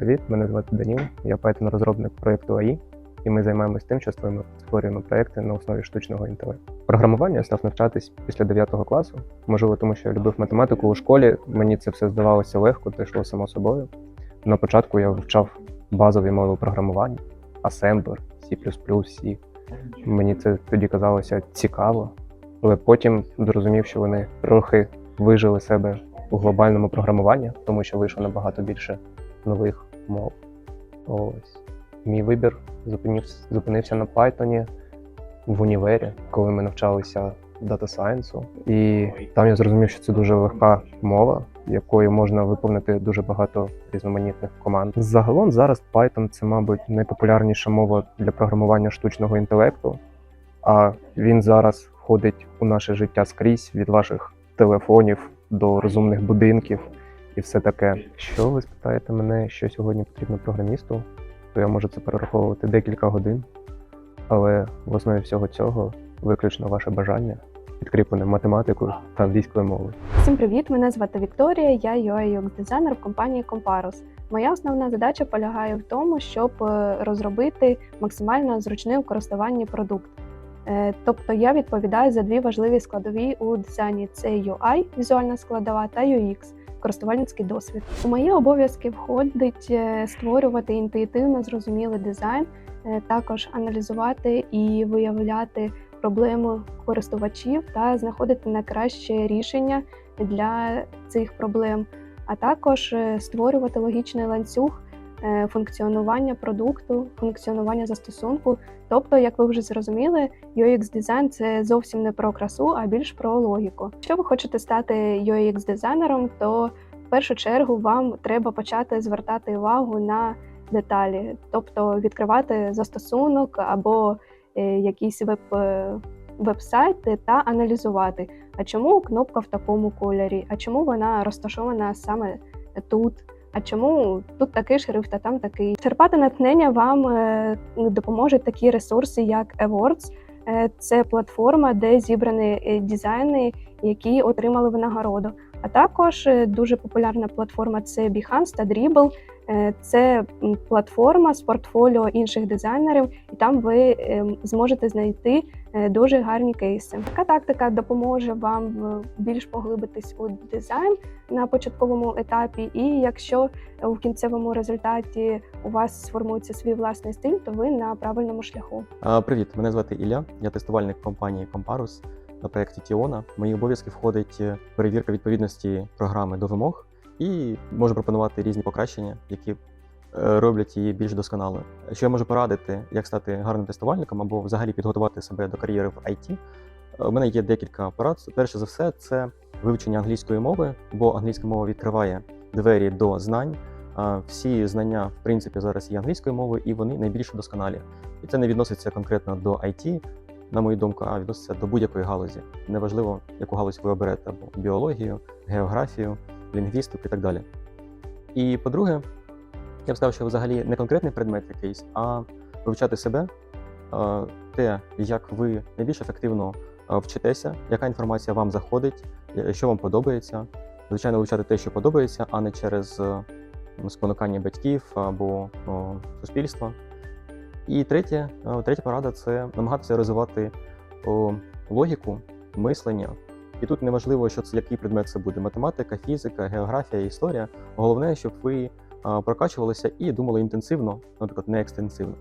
привіт! Мене звати Даніл. Я Python розробник проєкту AI, і ми займаємось тим, що створюємо, проєкти на основі штучного інтелекту. Програмування я став навчатись після 9 класу. Можливо, тому що я любив математику у школі. Мені це все здавалося легко, це йшло само собою. На початку я вивчав базові мови програмування, Assembler, C++, C. Мені це тоді казалося цікаво, але потім зрозумів, що вони трохи вижили себе у глобальному програмуванні, тому що вийшло набагато більше нових мов. Ось. Мій вибір зупинився, зупинився на Python в універі, коли ми навчалися Data Science. І там я зрозумів, що це дуже легка мова, якою можна виповнити дуже багато різноманітних команд. Загалом зараз Python це, мабуть, найпопулярніша мова для програмування штучного інтелекту, а він зараз входить у наше життя скрізь від ваших телефонів до розумних будинків і все таке. Якщо ви спитаєте мене, що сьогодні потрібно програмісту, то я можу це перераховувати декілька годин, але в основі всього цього виключно ваше бажання, підкріплене математикою та англійською мовою. Всім привіт! Мене звати Вікторія. Я UI UX дизайнер в компанії Comparus. Моя основна задача полягає в тому, щоб е, розробити максимально зручний у користуванні продукт. Е, Тобто я відповідаю за дві важливі складові у дизайні: це UI, візуальна складова, та UX, користувальницький досвід. У мої обов'язки входить е, створювати інтуїтивно зрозумілий дизайн, е, також аналізувати і виявляти проблеми користувачів та знаходити найкраще рішення для цих проблем, а також е, створювати логічний ланцюг функціонування продукту, функціонування застосунку. Тобто, як ви вже зрозуміли, UX дизайн це зовсім не про красу, а більш про логіку. Якщо ви хочете стати UX дизайнером, то в першу чергу вам треба почати звертати увагу на деталі, тобто відкривати застосунок або е, якийсь веб, е, та аналізувати, а чому кнопка в такому кольорі, а чому вона розташована саме тут. А чому тут такий шрифт, а там такий? Черпати натхнення вам е, допоможуть такі ресурси, як Awards. Е, Це платформа, де зібрані е, дизайни, які отримали винагороду. А також дуже популярна платформа це Behance та Dribbble. Е, Це платформа з портфоліо інших дизайнерів, і там ви ем, зможете знайти е, дуже гарні кейси. Така тактика допоможе вам е, більш поглибитись у дизайн на початковому етапі. І якщо у кінцевому результаті у вас сформується свій власний стиль, то ви на правильному шляху. Привіт, мене звати Ілля. Я тестувальник компанії Comparus на проєкті Тіона. Мої обов'язки входить перевірка відповідності програми до вимог і можу пропонувати різні покращення, які е, роблять її більш досконалою. Що я можу порадити, як стати гарним тестувальником або взагалі підготувати себе до кар'єри в IT? Е, У мене є декілька порад. Перше за все, це вивчення англійської мови, бо англійська мова відкриває двері до знань. Всі знання, в принципі, зараз є англійською мовою, і вони найбільш досконалі. І це не відноситься конкретно до IT, на мою думку, а відноситься до будь-якої галузі. Неважливо, яку галузь ви оберете, або біологію, географію, лінгвістику і так далі. І по-друге, я б сказав, що взагалі не конкретний предмет якийсь, а вивчати себе, те, як ви найбільш ефективно вчитеся, яка інформація вам заходить, що вам подобається. Звичайно, вивчати те, що подобається, а не через е, спонукання батьків або суспільства. І третє, е, третя порада це намагатися розвивати логіку, мислення. І тут неважливо, що це який предмет це буде: математика, фізика, географія, історія. Головне, щоб ви прокачувалися і думали інтенсивно, наприклад, не екстенсивно.